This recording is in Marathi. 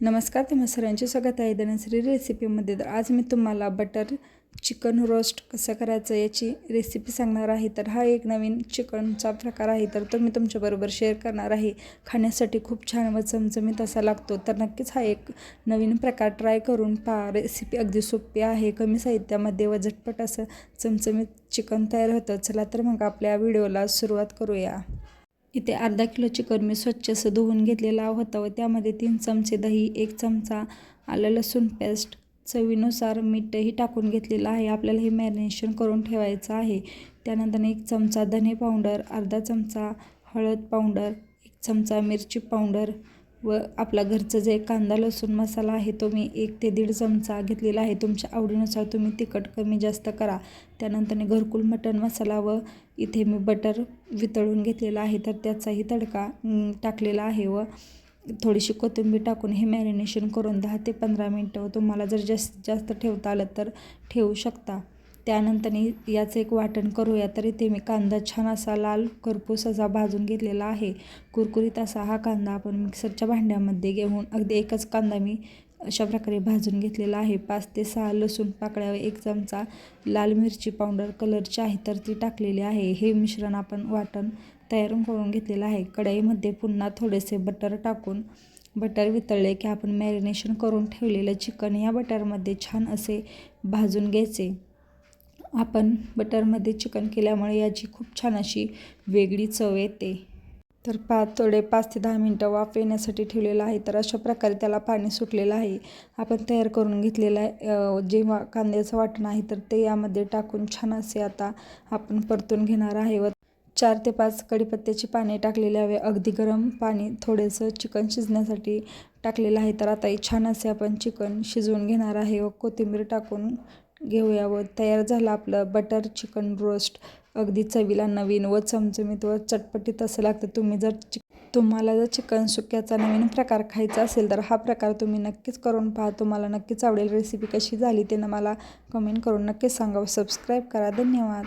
नमस्कार तुम्हा सर्वांचे स्वागत आहे धनश्री रेसिपीमध्ये तर आज मी तुम्हाला बटर चिकन रोस्ट कसं करायचं याची रेसिपी सांगणार आहे. तर हा एक नवीन चिकनचा प्रकार आहे. तर तो मी तुमच्याबरोबर शेअर करणार आहे. खाण्यासाठी खूप छान व चमचमीत असा लागतो. तर नक्कीच हा एक नवीन प्रकार ट्राय करून पहा. रेसिपी अगदी सोपी आहे. कमी साहित्यामध्ये व झटपट असं चमचमीत चिकन तयार होतं. चला तर मग आपल्या व्हिडिओला सुरुवात करूया. इथे अर्धा किलो चिकन मी स्वच्छ असं धुवून घेतलेला होता व त्यामध्ये तीन चमचे दही एक चमचा आलं लसूण पेस्ट चवीनुसार मीठही टाकून घेतलेलं आहे. आपल्याला हे मॅरिनेशन करून ठेवायचं आहे. त्यानंतर एक चमचा धने पावडर अर्धा चमचा हळद पावडर एक चमचा मिरची पावडर व आपला घरचं जे कांदा लसूण मसाला आहे तो मी एक ते दीड चमचा घेतलेला आहे. तुमच्या आवडीनुसार तुम्ही तिखट कमी जास्त करा. त्यानंतर घरकुल मटण मसाला व इथे मी बटर वितळून घेतलेला आहे. तर त्याचाही तडका टाकलेला आहे व थोडीशी कोथिंबीर टाकून हे मॅरिनेशन करून दहा ते पंधरा मिनटं तुम्हाला जर जास्तीत जास्त ठेवता आलं तर ठेवू शकता. त्यानंतर याचं एक वाटण करूया तर इथे मी कांदा छान असा लाल करपूस असा भाजून घेतलेला आहे. कुरकुरीत असा हा कांदा आपण मिक्सरच्या भांड्यामध्ये घेऊन अगदी एकच कांदा मी अशा प्रकारे भाजून घेतलेला आहे. पाच ते सहा लसूण पाकळ्या एक चमचा लाल मिरची पावडर कलरची आहे तर ती टाकलेली आहे. हे मिश्रण आपण वाटण तयार करून घेतलेलं आहे. कढईमध्ये पुन्हा थोडेसे बटर टाकून बटर वितळले की आपण मॅरिनेशन करून ठेवलेलं चिकन या बटरमध्ये छान असे भाजून घ्यायचे. आपण बटरमध्ये चिकन केल्यामुळे याची खूप छान अशी वेगळी चव येते. तर पा थोडे पाच ते दहा मिनटं वाफ येण्यासाठी ठेवलेलं आहे. तर अशा प्रकारे त्याला पाणी सुटलेलं आहे. आपण तयार करून घेतलेलं आहे जेव्हा कांद्याचं वाटण आहे तर ते यामध्ये टाकून छान असे आता आपण परतून घेणार आहे व चार ते पाच कडीपत्त्याची पाने टाकलेले हवे. अगदी गरम पाणी थोडंसं चिकन शिजण्यासाठी टाकलेलं आहे. तर आता छान असे आपण चिकन शिजवून घेणार आहे व कोथिंबीर टाकून घेऊया व तयार झालं आपलं बटर चिकन रोस्ट अगदी चवीला नवीन व चमचमीत व चटपटीत असं लागतं. तुम्ही जर चिक तुम्हाला जर चिकन सुक्याचा नवीन प्रकार खायचा असेल तर हा प्रकार तुम्ही नक्कीच करून पहा. तुम्हाला नक्कीच आवडेल रेसिपी कशी झाली ते मला कमेंट करून नक्कीच सांगा सबस्क्राईब करा. धन्यवाद.